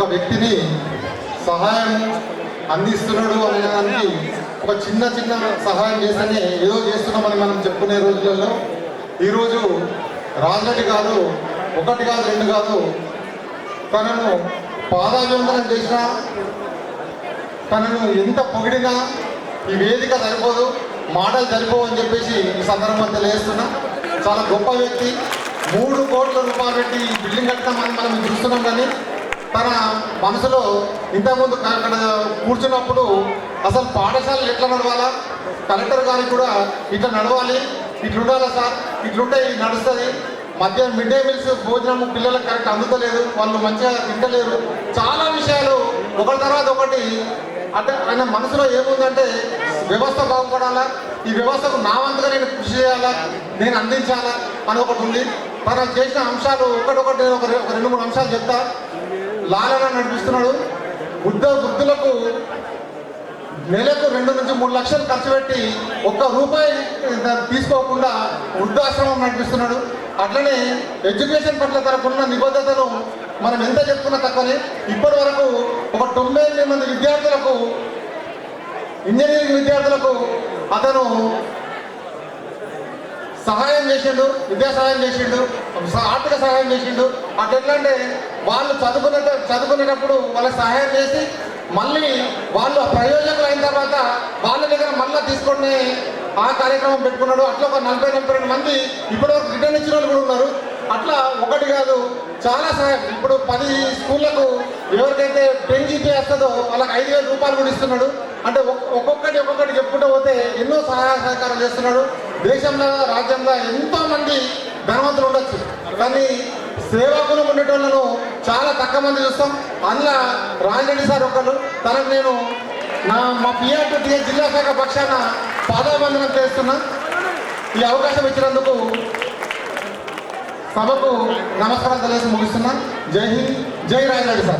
ఒక వ్యక్తిని సహాయం అందిస్తున్నాడు అనే దానికి ఒక చిన్న చిన్న సహాయం చేస్తేనే ఏదో చేస్తున్నామని మనం చెప్పుకునే రోజులలో ఈరోజు రాజరెడ్డి కాదు ఒకటి కాదు రెండు కాదు తనను పాదాభివందనం చేసినా తనను ఎంత పొగిడినా ఈ వేదిక సరిపోదు మాటలు సరిపోవు అని చెప్పేసి ఈ సందర్భంగా తెలియజేస్తున్నా. చాలా గొప్ప వ్యక్తి మూడు కోట్ల రూపాయలు పెట్టి ఈ బిల్డింగ్ కట్టడం మనం చూస్తున్నాం కానీ మనసులో ఇంతకుముందు అక్కడ కూర్చున్నప్పుడు అసలు పాఠశాలలు ఎట్లా నడవాలా? కలెక్టర్ గారికి కూడా ఇట్లా నడవాలి ఇట్లా ఉండాలా సార్? ఇట్లుంటే ఇది నడుస్తుంది. మధ్యాహ్నం మిడ్ డే మీల్స్ భోజనం పిల్లలకు కరెక్ట్ అందుతలేదు వాళ్ళు మంచిగా తింటలేరు. చాలా విషయాలు ఒకటి తర్వాత ఒకటి. అంటే ఆయన మనసులో ఏముందంటే వ్యవస్థ బాగుపడాలా? ఈ వ్యవస్థకు నా వంతుగా నేను కృషి చేయాలా? నేను అందించాలా? అని ఒకటి ఉంది. తను చేసిన అంశాలు ఒకటొకటి ఒక రెండు మూడు అంశాలు చెప్తా. లాలన నడిపిస్తున్నాడు. వృద్ధ వృద్ధులకు నెలకు రెండు నుంచి మూడు లక్షలు ఖర్చు పెట్టి ఒక్క రూపాయి తీసుకోకుండా వృద్ధాశ్రమం నడిపిస్తున్నాడు. అట్లనే ఎడ్యుకేషన్ పట్ల తనకున్న నిబద్ధతను మనం ఎంత చెప్తున్నా తక్కువని. ఇప్పటి వరకు ఒక తొంభై ఎనిమిది మంది విద్యార్థులకు ఇంజనీరింగ్ విద్యార్థులకు అతను సహాయం చేసిండు విద్యా సహాయం చేసిండు స- ఆర్థిక సహాయం చేసిండు. అటు ఎట్లా అంటే వాళ్ళు చదువుకునే చదువుకునేటప్పుడు వాళ్ళకి సహాయం చేసి మళ్ళీ వాళ్ళు ప్రయోజకులు అయిన తర్వాత వాళ్ళ దగ్గర మళ్ళీ తీసుకొని ఆ కార్యక్రమం పెట్టుకున్నాడు. అట్లా ఒక నలభై నలభై రెండు మంది ఇప్పటివరకు రిటర్న్ ఇచ్చిన వాళ్ళు కూడా ఉన్నారు. అట్లా ఒకటి కాదు చాలా సహాయం. ఇప్పుడు పది స్కూళ్ళకు ఎవరికైతే టెన్ జీపీ వస్తుందో వాళ్ళకి ఐదు వేల రూపాయలు కూడా ఇస్తున్నాడు. అంటే ఒక్కొక్కటి ఒక్కొక్కటి చెప్పుకుంటూ పోతే ఎన్నో సహాయ సహకారాలు చేస్తున్నాడు. దేశంలో రాజ్యంలో ఎంతో మంది ధనవంతులు ఉండొచ్చు. కానీ సేవాకులు ఉండేటోళ్ళను చాలా తక్కువ మంది చూస్తాం. అందులో రాజరెడ్డి సార్ ఒకళ్ళు తనకు నేను నా మా పిఆర్టీ జిల్లా శాఖ పక్షాన పాదాబంధనం చేస్తున్నా. ఈ అవకాశం ఇచ్చినందుకు సభకు నమస్కారం తెలియజేసి ముగిస్తున్నా. జై హింద్ జై రాజరెడ్డి సార్.